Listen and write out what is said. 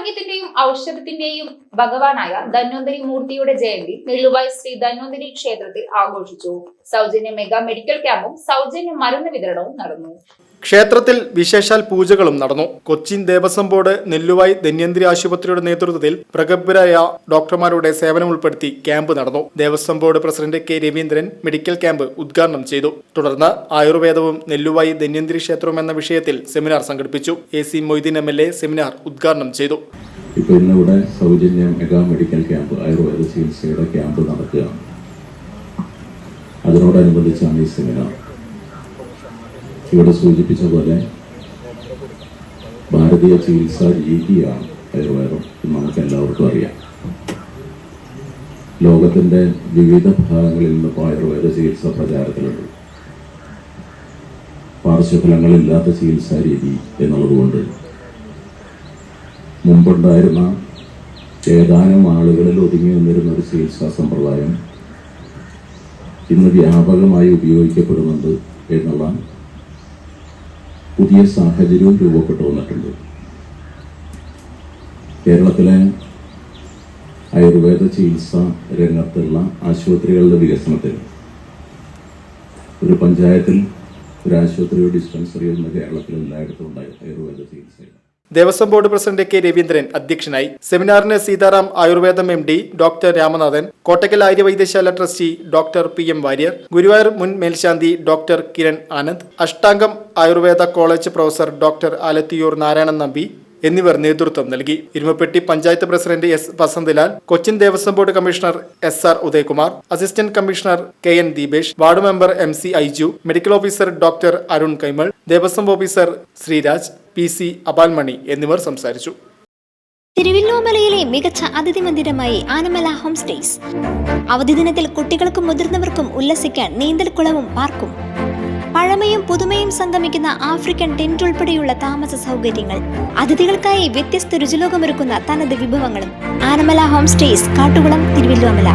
ആരോഗ്യത്തിന്റെയും ഔഷധത്തിന്റെയും ഭഗവാനായ ധന്വന്തരി മൂർത്തിയുടെ ജയന്തി നെല്ലുവായ് ശ്രീ ധന്വന്തരി ക്ഷേത്രത്തിൽ ആഘോഷിച്ചു. സൗജന്യ മെഗാ മെഡിക്കൽ ക്യാമ്പും സൗജന്യ മരുന്ന് വിതരണവും നടന്നു. ക്ഷേത്രത്തിൽ വിശേഷാൽ പൂജകളും നടന്നു. കൊച്ചിൻ ദേവസ്വം ബോർഡ് നെല്ലുവായി ധന്യന്തിരി ആശുപത്രിയുടെ നേതൃത്വത്തിൽ പ്രഗത്ഭരായ ഡോക്ടർമാരുടെ സേവനം ഉൾപ്പെടുത്തി ക്യാമ്പ് നടന്നു. Devaswom board president K Raveendran medical camp ഉദ്ഘാടനം ചെയ്തു. തുടർന്ന് ആയുർവേദവും നെല്ലുവായി ധന്യന്തിരി ക്ഷേത്രവും എന്ന വിഷയത്തിൽ സെമിനാർ സംഘടിപ്പിച്ചു. A C Moideen M L A seminar ഉദ്ഘാടനം ചെയ്തു. സൗജന്യ മെഡിക്കൽ ക്യാമ്പ് ആയുർവേദ ക്യാമ്പ് നടക്കുകയാണ്. അതിനോടനുബന്ധിച്ചാണ് ഈ സെമിനാർ. ഇവിടെ സൂചിപ്പിച്ച പോലെ ഭാരതീയ ചികിത്സാ രീതിയാണ് ആയുർവേദം എന്ന് നമുക്ക് എല്ലാവർക്കും അറിയാം. ലോകത്തിന്റെ വിവിധ ഭാഗങ്ങളിൽ നിന്നും ആയുർവേദ ചികിത്സ പ്രചാരത്തിലുണ്ട്. പാർശ്വഫലങ്ങളില്ലാത്ത ചികിത്സാ രീതി എന്നുള്ളതുകൊണ്ട് മുമ്പുണ്ടായിരുന്ന ഏതാനും ആളുകളിൽ ഒതുങ്ങി നിന്നിരുന്ന ഒരു ചികിത്സാ സമ്പ്രദായം ഇന്ന് വ്യാപകമായി ഉപയോഗിക്കപ്പെടുന്നുണ്ട് എന്നുള്ള പുതിയ സാഹചര്യവും രൂപപ്പെട്ടു വന്നിട്ടുണ്ട്. കേരളത്തിലെ ആയുർവേദ ചികിത്സ രംഗത്തുള്ള ആശുപത്രികളുടെ വികസനത്തിൽ ഒരു പഞ്ചായത്തിൽ ഒരു ആശുപത്രിയോ ഡിസ്പെൻസറിയോ ഇന്ന് കേരളത്തിൽ എല്ലായിടത്തും ഉണ്ടായി ആയുർവേദ ചികിത്സയിൽ Devaswom board president K Raveendran അധ്യക്ഷനായി. സെമിനാറിന് സീതാറാം ആയുർവേദം M D doctor Ramanathan Kottakkal Aryavaidyasala trustee doctor P M Warrier Guruvayur മുൻ മേൽശാന്തി doctor Kiran Anand Ashtamgam Ayurveda college professor doctor Alathiyur Narayanan Nambi എന്നിവർ നേതൃത്വം നൽകി. Erumapetty panchayat president S Vasanthalal Cochin Devaswom board commissioner S R Udayakumar assistant commissioner K N Deepesh ward member M C Aiju medical officer doctor Arun Kaimal Devaswom officer Sreeraj P C Apalmani എന്നിവർ സംസാരിച്ചു. തിരുവല്ലോമലയിലെ മികച്ച അതിഥി മന്ദിരമായി Anamala home stays. അവധി ദിനത്തിൽ കുട്ടികൾക്കും മുതിർന്നവർക്കും ഉല്ലസിക്കാൻ നീന്തൽക്കുളവും പാർക്കും. പഴമയും പുതുമയും സംഗമിക്കുന്ന African tent ഉൾപ്പെടെയുള്ള താമസ സൗകര്യങ്ങൾ അതിഥികൾക്കായി വ്യത്യസ്ത രുചിലോകമൊരുക്കുന്ന തനത് വിഭവങ്ങളും. Anamala home stays Kattukulam Thiruvilwamala.